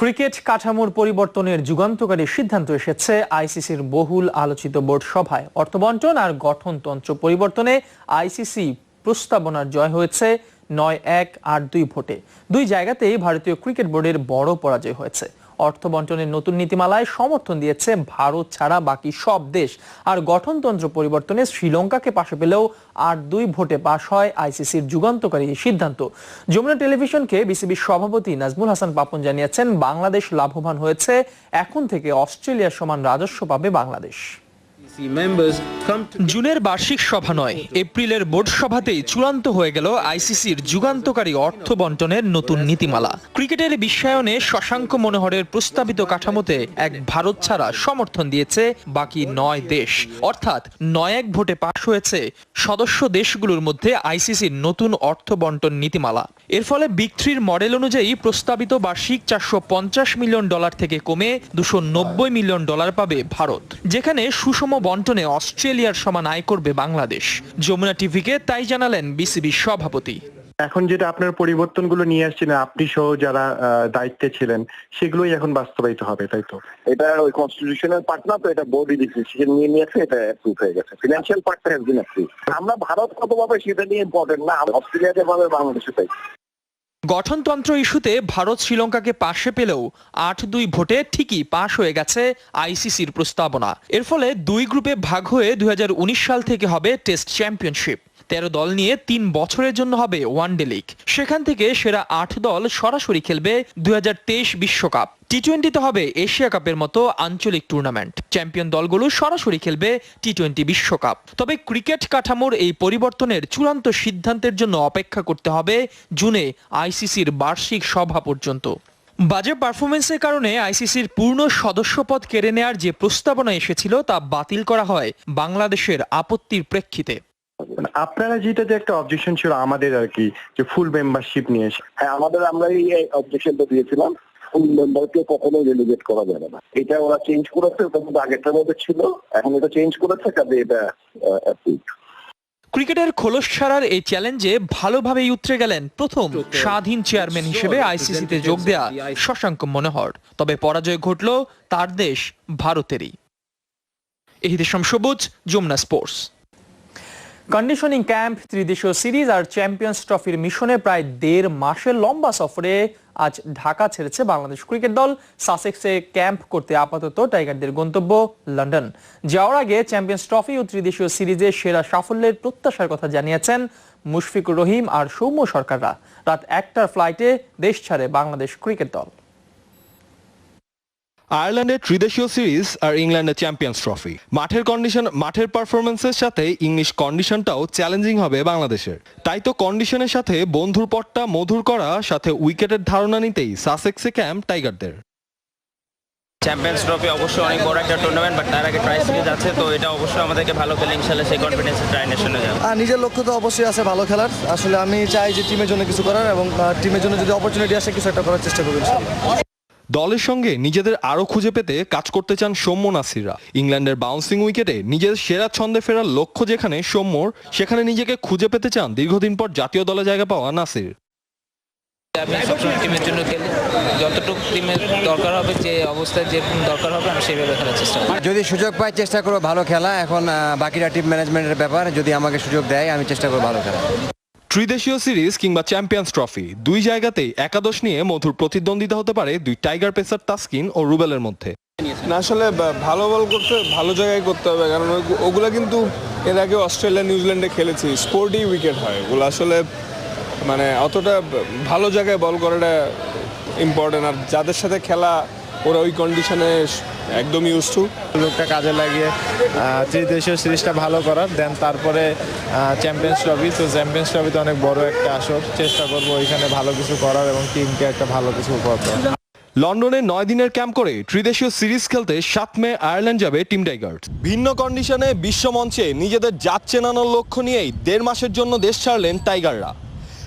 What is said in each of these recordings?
Cricket কাঠামোর পরিবর্তনের যুগান্তকারী সিদ্ধান্ত এসেছে। আইসিসির বহুল আলোচিত বোর্ড সভায় অর্থবন্টন আর গঠনতন্ত্র পরিবর্তনে আইসিসি প্রস্তাবনার জয় হয়েছে নয় এক আট দুই ভোটে। দুই জায়গাতেই ভারতীয় ক্রিকেট বোর্ডের বড় পরাজয় হয়েছে। অর্থ বন্টনের নতুন নীতিমালায় সমর্থন দিয়েছে ভারত ছাড়া বাকি সব দেশ। আর গঠনতন্ত্র পরিবর্তনে শ্রীলঙ্কাকে পাশে পেলেও আর দুই ভোটে পাশ হয় আইসিসির যুগান্তকারী সিদ্ধান্ত। যমুনা টেলিভিশনকে বিসিবির সভাপতি নাজমুল হাসান পাপন জানিয়েছেন, বাংলাদেশ লাভবান হয়েছে, এখন থেকে অস্ট্রেলিয়ার সমান রাজস্ব পাবে বাংলাদেশ। জুনের বার্ষিক সভা নয়, এপ্রিলের বোর্ড সভাতেই চূড়ান্ত হয়ে গেল আইসিসির যুগান্তকারী অর্থ বন্টনের নতুন নীতিমালা। ক্রিকেটের বিশ্বায়নে শশাঙ্ক মনোহরের প্রস্তাবিত কাঠামোতে এক ভারত ছাড়া সমর্থন দিয়েছে বাকি নয় দেশ। অর্থাৎ নয় এক ভোটে পাশ হয়েছে সদস্য দেশগুলোর মধ্যে আইসিসির নতুন অর্থ বন্টন নীতিমালা। এর ফলে বিগ থ্রির মডেল অনুযায়ী প্রস্তাবিত বার্ষিক চারশো পঞ্চাশ মিলিয়ন ডলার থেকে কমে দুশো মিলিয়ন ডলার পাবে ভারত, যেখানে সুষম বন্টনে অস্ট্রেলিয়ার সমান আয় করবে বাংলাদেশ। যমুনা টিভিকে তাই জানালেন বিসিবির সভাপতি। এখন যেটা আপনার পরিবর্তনগুলো নিয়ে আসছেন আপনি সহ যারা আহ, দায়িত্বে ছিলেন সেগুলোই এখন বাস্তবায়িত হবে তাই তো? এটা ওই কনস্টিটিউশনাল পার্ট না তো এটা বোর্ড ডিসিশন নিয়ে নিয়েছে এটা অ্যাপ্রুভ হয়ে গেছে। ফিনান্সিয়াল পার্টটা হ্যাজ বিন অ্যাপ্রুভ আমরা ভারত কত পাবে সেটা নিয়ে ইম্পর্টেন্ট না অস্ট্রেলিয়াতে পাবে বাংলাদেশে তাই। গঠনতন্ত্র ইস্যুতে ভারত শ্রীলঙ্কাকে পাশে পেলেও আট দুই ভোটে ঠিকই পাশ হয়ে গেছে আইসিসির প্রস্তাবনা। এর ফলে দুই গ্রুপে ভাগ হয়ে দুই হাজার উনিশ সাল থেকে হবে টেস্ট চ্যাম্পিয়নশিপ। তেরো দল নিয়ে তিন বছরের জন্য হবে ওয়ানডে লিগ। সেখান থেকে সেরা আট দল সরাসরি খেলবে দুই বিশ্বকাপ। টি টোয়েন্টিতে হবে এশিয়া কাপের মতো আঞ্চলিক টুর্নামেন্ট। চ্যাম্পিয়ন দলগুলো সরাসরি খেলবে টি টোয়েন্টি বিশ্বকাপ। তবে ক্রিকেট কাঠামোর এই পরিবর্তনের চূড়ান্ত সিদ্ধান্তের জন্য অপেক্ষা করতে হবে জুনে আইসিসির বার্ষিক সভা পর্যন্ত। বাজে পারফরমেন্সের কারণে আইসিসির পূর্ণ সদস্যপদ কেড়ে নেয়ার যে প্রস্তাবনা এসেছিল তা বাতিল করা হয় বাংলাদেশের আপত্তির প্রেক্ষিতে। মানে আপনারা যেটাতে একটা অবজেকশন ছিল আমাদের আর কি যে ফুল মেম্বারশিপ নিয়ে হ্যাঁ আমাদের আমরা এই অবজেকশনটা দিয়েছিলাম ফুল মেম্বারকে কখনোই রেলিগেট করা যাবে না। এটা ওরা চেঞ্জ করেছে ওটা কিন্তু আগেরটার মধ্যে ছিল এখন এটা চেঞ্জ করেছে কাজে এটা ক্রিকেটের খোলস ছাড়ার এই চ্যালেঞ্জে ভালোভাবেই উতরে গেলেন প্রথম স্বাধীন চেয়ারম্যান হিসেবে আইসিসিতে যোগ দেয়া শশাঙ্ক মনোহর। তবে পরাজয় ঘটল তার দেশ ভারতেরই। এহিদেশম সবুজ যমুনা স্পোর্টস কন্ডিশনিং ক্যাম্প ত্রিদেশীয় সিরিজ আর চ্যাম্পিয়ন্স ট্রফির মিশনে প্রায় দেড় মাসের লম্বা সফরে আজ ঢাকা ছেড়েছে বাংলাদেশ ক্রিকেট দল। সাসেক্সে ক্যাম্প করতে আপাতত টাইগারদের গন্তব্য লন্ডন। যাওয়ার আগে চ্যাম্পিয়ন্স ট্রফি ও ত্রিদেশীয় সিরিজে সেরা সাফল্যের প্রত্যাশার কথা জানিয়েছেন মুশফিকুর রহিম আর সৌম্য সরকাররা। রাত একটার ফ্লাইটে দেশ ছাড়ে বাংলাদেশ ক্রিকেট দল। আয়ারল্যান্ডের ত্রিদেশীয় সিরিজ আর ইংল্যান্ডের চ্যাম্পিয়ন্স ট্রফি। মাঠের কন্ডিশন মাঠের পারফরমেন্সের সাথে ইংলিশ কন্ডিশনটাও চ্যালেঞ্জিং হবে বাংলাদেশের। তাই তো কন্ডিশনের সাথে বন্ধুর পটটা মধুর করা সাথে উইকেটের ধারণা নিতেই সাসেক্সে ক্যাম্প টাইগারদের চ্যাম্পিয়ন্স ট্রফি অবশ্যই অনেক বড় একটা টুর্নামেন্ট বাট তার আগে ট্রাই সিরিজ আছে তো এটা অবশ্যই আমাদেরকে ভালো খেলে ইনশাল্লাহ সেই কনফিডেন্স ট্রাই নেশনে যাবে। আর নিজের লক্ষ্য তো অবশ্যই আছে ভালো খেলার। আসলে আমি চাই যে টিমের জন্য কিছু করার এবং টিমের জন্য যদি অপরচুনিটি আসে কিছু একটা করার চেষ্টা করব ইনশাআল্লাহ। দলের সঙ্গে নিজেদের আরও খুঁজে পেতে কাজ করতে চান সৌম্য নাসিররা। ইংল্যান্ডের বাউন্সিং উইকেটে নিজের সেরা ছন্দে ফেরার লক্ষ্য যেখানে সৌম্যর সেখানে নিজেকে খুঁজে পেতে চান দীর্ঘদিন পর জাতীয় দলে জায়গা পাওয়া নাসির। আমি সবসময় টিমের জন্য খেলি যতটুকু টিমের দরকার হবে যে অবস্থায় যে দরকার হবে আমি সেভাবে খেলার চেষ্টা করি যদি সুযোগ পাই চেষ্টা করব ভালো খেলা। এখন বাকিরা টিম ম্যানেজমেন্টের ব্যাপার। যদি আমাকে সুযোগ দেয় আমি চেষ্টা করব ভালো খেলা। ত্রিদেশীয় সিরিজ কিংবা চ্যাম্পিয়ন্স ট্রফি, দুই জায়গাতেই একাদশ নিয়ে মধুর প্রতিদ্বন্দ্বিতা হতে পারে দুই টাইগার পেসার তাসকিন ও রুবেলের মধ্যে। না, আসলে ভালো বল করতে, ভালো জায়গায় করতে হবে, কারণ ওগুলা কিন্তু এর আগে অস্ট্রেলিয়া, নিউজিল্যান্ডে খেলেছি স্পোর্টই উইকেট হয়। ওগুলো আসলে মানে অতটা ভালো জায়গায় বল করাটা ইম্পর্টেন্ট আর যাদের সাথে খেলা ওরা ওই কন্ডিশনে একদম ইউজ টু সুযোগটা কাজে লাগিয়ে ত্রিদেশীয় সিরিজটা ভালো করার দেন তারপরে চ্যাম্পিয়ন্স ট্রফি তো চ্যাম্পিয়ন্স ট্রফিতে অনেক বড় একটা আসর। চেষ্টা করব ওইখানে ভালো কিছু করার এবং টিমকে একটা ভালো কিছু উপহার দেওয়ার। লন্ডনে নয় দিনের ক্যাম্প করে ত্রিদেশীয় সিরিজ খেলতে সাত মে আয়ারল্যান্ড যাবে টিম টাইগার্স। ভিন্ন কন্ডিশনে বিশ্বমঞ্চে নিজেদের জাত চেনানোর লক্ষ্য নিয়েই দেড় মাসের জন্য দেশ ছাড়লেন টাইগাররা।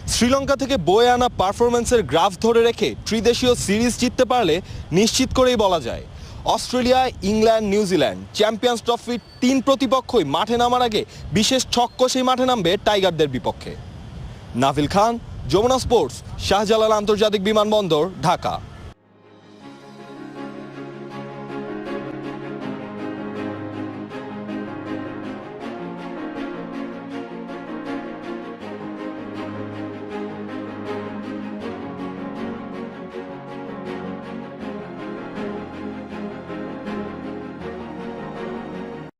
শ্রীলঙ্কা থেকে বয়ে আনা পারফরমেন্সের গ্রাফ ধরে রেখে ত্রিদেশীয় সিরিজ জিততে পারলে নিশ্চিত করেই বলা যায়। অস্ট্রেলিয়া, ইংল্যান্ড নিউজিল্যান্ড চ্যাম্পিয়ন্স ট্রফির তিন প্রতিপক্ষই মাঠে নামার আগে বিশেষ ছক্ক সেই মাঠে নামবে টাইগারদের বিপক্ষে। নাভিল খান, যমুনা স্পোর্টস, শাহজালাল আন্তর্জাতিক বিমানবন্দর, ঢাকা।